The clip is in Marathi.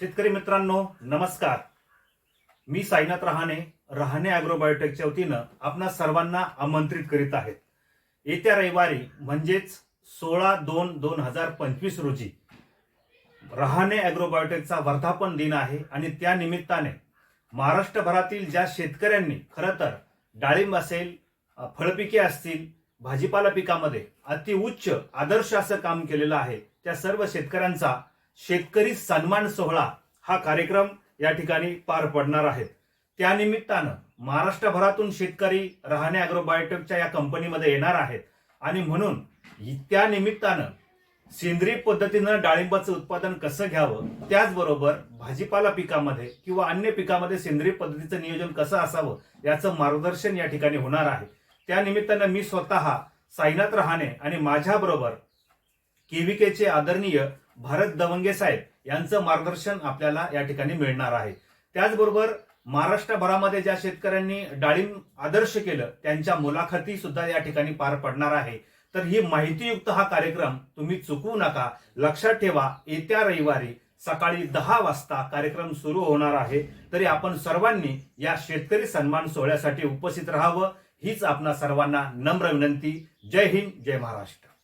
शेतकरी मित्रांनो नमस्कार. मी साईनाथ रहाणे रहाणे अॅग्रोबायोटेकच्या वतीनं आपणा सर्वांना आमंत्रित करीत आहेत. येत्या रविवारी म्हणजेच सोळा दोन दोन हजार पंचवीस रोजी रहाणे अॅग्रोबायोटेकचा वर्धापन दिन आहे आणि त्या निमित्ताने महाराष्ट्रभरातील ज्या शेतकऱ्यांनी खरं तर डाळिंब असेल फळपिके असतील भाजीपाला पिकामध्ये अतिउच्च आदर्श असं काम केलेलं आहे त्या सर्व शेतकऱ्यांचा शेतकरी सन्मान सोहळा हा कार्यक्रम या ठिकाणी पार पडणार आहेत त्यानिमित्तानं महाराष्ट्रभरातून शेतकरी रहाणे अॅग्रोबायोटेकच्या या कंपनीमध्ये येणार आहेत. आणि म्हणून त्या निमित्तानं सेंद्रिय पद्धतीनं डाळिंबाचं उत्पादन कसं घ्यावं त्याचबरोबर भाजीपाला पिकामध्ये किंवा अन्य पिकामध्ये सेंद्रिय पद्धतीचं नियोजन कसं असावं याचं मार्गदर्शन या ठिकाणी होणार आहे. त्या निमित्तानं मी स्वतः साईनाथ रहाणे आणि माझ्याबरोबर केव्हीकेचे आदरणीय भारत दवंगे साहेब यांचं मार्गदर्शन आपल्याला या ठिकाणी मिळणार आहे. त्याचबरोबर महाराष्ट्रभरामध्ये ज्या शेतकऱ्यांनी डाळिंब आदर्श केलं त्यांच्या मुलाखती सुद्धा या ठिकाणी पार पडणार आहे. तर ही माहितीयुक्त हा कार्यक्रम तुम्ही चुकवू नका. लक्षात ठेवा येत्या रविवारी सकाळी दहा वाजता कार्यक्रम सुरू होणार आहे. तरी आपण सर्वांनी या शेतकरी सन्मान सोहळ्यासाठी उपस्थित राहावं हीच आपणा सर्वांना नम्र विनंती. जय हिंद जय महाराष्ट्र.